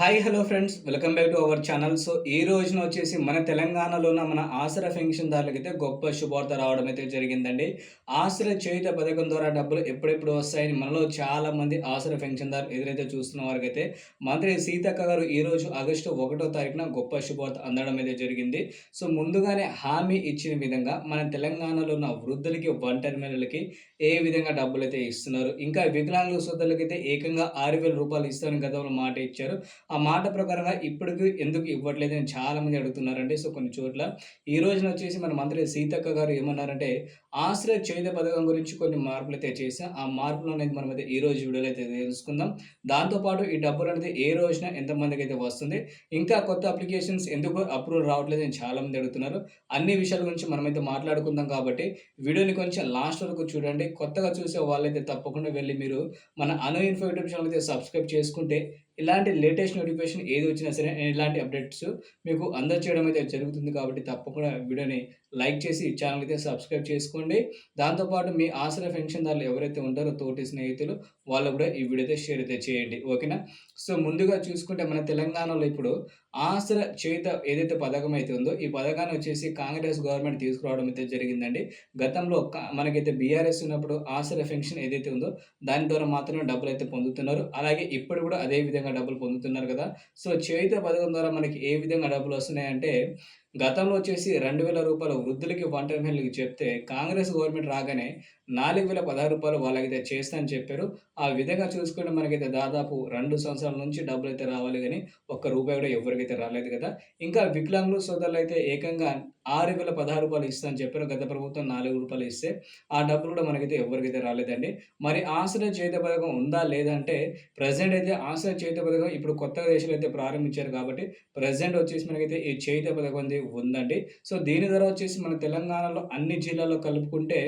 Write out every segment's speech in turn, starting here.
Hi hello friends welcome back to our channel so ఈ రోజున వచ్చేసి మన తెలంగాణలో ఉన్న మన ఆసర పెన్షన్దారులకైతే గొప్ప శుభార్త రావడం అయితే జరిగిందండి. ఆసర చేయుత పథకం ద్వారా డబ్బులు ఎప్పుడెప్పుడు వస్తాయని మనలో చాలా మంది ఆసర పెన్షన్దారులు ఎదురైతే చూస్తున్న వారికి అయితే మంత్రి సీతక్క గారు ఈ రోజు ఆగస్టు ఒకటో తారీఖున గొప్ప శుభార్త అందడం అయితే జరిగింది. సో ముందుగానే హామీ ఇచ్చిన విధంగా మన తెలంగాణలో ఉన్న వృద్ధులకి ఒంటరి మహిళలకి ఏ విధంగా డబ్బులు అయితే ఇస్తున్నారు? ఇంకా వికలాంగుల సోదరులకి అయితే ఏకంగా ఆరు వేల రూపాయలు ఇస్తారని గతంలో మాట ఇచ్చారు. ఆ మాట ప్రకారంగా ఇప్పటికి ఎందుకు ఇవ్వట్లేదు అని చాలామంది అడుగుతున్నారండి. సో కొన్ని చోట్ల ఈ రోజున వచ్చేసి మన మంత్రి సీతక్క గారు ఏమన్నారంటే ఆశ్రయ చేత పథకం గురించి కొన్ని మార్పులు అయితే చేసాం ఆ మార్పులు అనేది మనం అయితే ఈ రోజు వీడియోలో అయితే తెలుసుకుందాం. దాంతోపాటు ఈ డబ్బులు అనేది ఏ రోజున ఎంతమందికి అయితే వస్తుంది ఇంకా కొత్త అప్లికేషన్స్ ఎందుకు అప్రూవ్ రావట్లేదు అని చాలామంది అడుగుతున్నారు. అన్ని విషయాల గురించి మనమైతే మాట్లాడుకుందాం కాబట్టి వీడియోని కొంచెం లాస్ట్ వరకు చూడండి. కొత్తగా చూసే వాళ్ళైతే తప్పకుండా వెళ్ళి మీరు మన అను ఇన్ఫో యూట్యూబ్ ఛానల్ అయితే సబ్స్క్రైబ్ చేసుకుంటే ఇలాంటి లేటెస్ట్ నోటిఫికేషన్ ఏది వచ్చినా సరే నేను ఇలాంటి అప్డేట్స్ మీకు అందచేయడం అయితే జరుగుతుంది కాబట్టి తప్పకుండా వీడియోని లైక్ చేసి ఛానల్ అయితే సబ్స్క్రైబ్ చేసుకోండి. దాంతోపాటు మీ ఆసరా పెన్షన్దారులు ఎవరైతే ఉంటారో తోటి స్నేహితులు వాళ్ళు కూడా ఈ వీడియో అయితే షేర్ అయితే చేయండి. ఓకేనా సో ముందుగా చూసుకుంటే మన తెలంగాణలో ఇప్పుడు ఆసర చేత ఏదైతే పథకం అయితే ఉందో ఈ పథకాన్ని వచ్చేసి కాంగ్రెస్ గవర్నమెంట్ తీసుకురావడం అయితే జరిగిందండి. గతంలో మనకైతే బీఆర్ఎస్ ఉన్నప్పుడు ఆసర పెన్షన్ ఏదైతే ఉందో దాని ద్వారా మాత్రమే డబ్బులు అయితే పొందుతున్నారు. అలాగే ఇప్పుడు కూడా అదే విధంగా డబ్బులు పొందుతున్నారు కదా. సో చేత పథకం ద్వారా మనకి ఏ విధంగా డబ్బులు వస్తున్నాయంటే గతంలో వచ్చేసి రెండు వేల రూపాయలు వృద్ధులకి వంట మహిళలకి చెప్తే కాంగ్రెస్ గవర్నమెంట్ రాగానే నాలుగు వేల పదహారు రూపాయలు వాళ్ళకైతే చేస్తా అని చెప్పారు. ఆ విధంగా చూసుకుంటే మనకైతే దాదాపు రెండు సంవత్సరాల నుంచి డబ్బులు అయితే రావాలి కానీ ఒక్క రూపాయి కూడా ఎవరికైతే రాలేదు కదా. ఇంకా వికలాంగులు సోదరులు అయితే ఏకంగా ఆరు వేల పదహారు రూపాయలు ఇస్తా అని చెప్పారు. గత ప్రభుత్వం నాలుగు రూపాయలు ఇస్తే ఆ డబ్బులు కూడా మనకైతే ఎవరికైతే రాలేదండి. మరి ఆశ్రయ చేత పథకం ఉందా లేదంటే ప్రజెంట్ అయితే ఆశ్రయ చేత పథకం ఇప్పుడు కొత్తగా దేశాలు అయితే ప్రారంభించారు కాబట్టి ప్రజెంట్ వచ్చేసి మనకైతే ఈ చేత పథకం ఉందండి. సో దీని ధర వచ్చేసి మన తెలంగాణలో అన్ని జిల్లాల్లో కలుపుకుంటే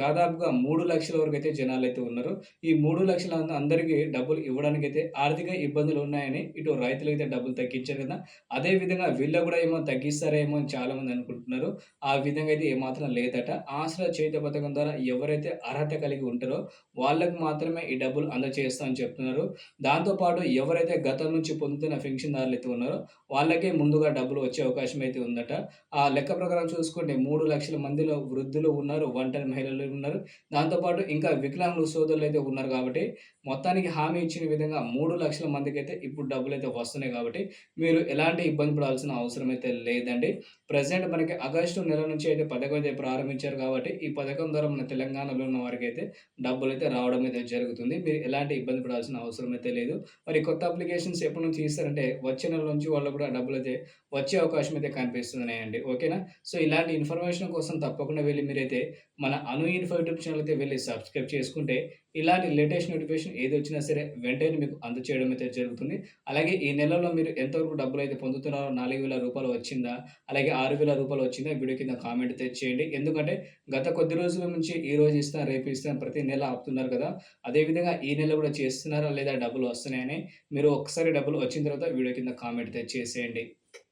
దాదాపుగా మూడు లక్షల వరకు అయితే జనాలు అయితే ఉన్నారు. ఈ మూడు లక్షల అందరికీ డబ్బులు ఇవ్వడానికి అయితే ఆర్థిక ఇబ్బందులు ఉన్నాయని ఇటు రైతులు అయితే డబ్బులు తగ్గించారు కదా. అదే విధంగా వీళ్ళు కూడా ఏమో తగ్గిస్తారేమో అని చాలామంది అనుకుంటున్నారు. ఆ విధంగా అయితే ఏమాత్రం లేదట. ఆశ్రయ చేత పథకం ద్వారా ఎవరైతే అర్హత కలిగి ఉంటారో వాళ్ళకు మాత్రమే ఈ డబ్బులు అందజేస్తామని చెప్తున్నారు. దాంతోపాటు ఎవరైతే గతం నుంచి పొందుతున్న పెన్షన్దారులు అయితే ఉన్నారో వాళ్ళకే ముందుగా డబ్బులు వచ్చే అవకాశం అయితే ఉందట. ఆ లెక్క ప్రకారం చూసుకుంటే మూడు లక్షల మందిలో వృద్ధులు ఉన్నారు ఒంటరి మహిళలు ఉన్నారు. దాంతోపాటు ఇంకా వికలాంగులు సోదరులు అయితే ఉన్నారు కాబట్టి మొత్తానికి హామీ ఇచ్చిన విధంగా మూడు లక్షల మందికి అయితే ఇప్పుడు డబ్బులు అయితే వస్తున్నాయి కాబట్టి మీరు ఎలాంటి ఇబ్బంది పడాల్సిన అవసరం అయితే లేదండి. ప్రజెంట్ మనకి ఆగస్టు నెల నుంచి అయితే పథకం అయితే ప్రారంభించారు కాబట్టి ఈ పథకం ద్వారా మన తెలంగాణలో ఉన్న వారికి అయితే డబ్బులు అయితే రావడం అయితే జరుగుతుంది. మీరు ఎలాంటి ఇబ్బంది పడాల్సిన అవసరం అయితే లేదు. మరి కొత్త అప్లికేషన్స్ ఎప్పటి నుంచి ఇస్తారంటే వచ్చే నెల నుంచి వాళ్ళు కూడా డబ్బులు అయితే వచ్చే అవకాశం అయితే కనిపిస్తుంది. అండి ఓకేనా? సో ఇలాంటి ఇన్ఫర్మేషన్ కోసం తప్పకుండా వెళ్ళి మీరైతే మన అను ఇన్ఫో యూట్యూబ్ ఛానల్ అయితే వెళ్ళి సబ్స్క్రైబ్ చేసుకుంటే ఇలాంటి లేటెస్ట్ నోటిఫికేషన్ ఏది వచ్చినా సరే వెంటనే మీకు అందచేయడం అయితే జరుగుతుంది. అలాగే ఈ నెలలో మీరు ఎంతవరకు డబ్బులు అయితే పొందుతున్నారో నాలుగు వేల రూపాయలు వచ్చిందా అలాగే ఆరు వేల రూపాయలు వచ్చిందా వీడియో కింద కామెంట్ అయితే చేయండి. ఎందుకంటే గత కొద్ది రోజుల నుంచి ఈ రోజు ఇస్తాను రేపు ఇస్తాను ప్రతి నెల ఆపుతున్నారు కదా. అదేవిధంగా ఈ నెల కూడా చేస్తున్నారా లేదా డబ్బులు వస్తున్నాయని మీరు ఒకసారి డబ్బులు వచ్చిన తర్వాత వీడియో కింద కామెంట్ అయితే చేసేయండి.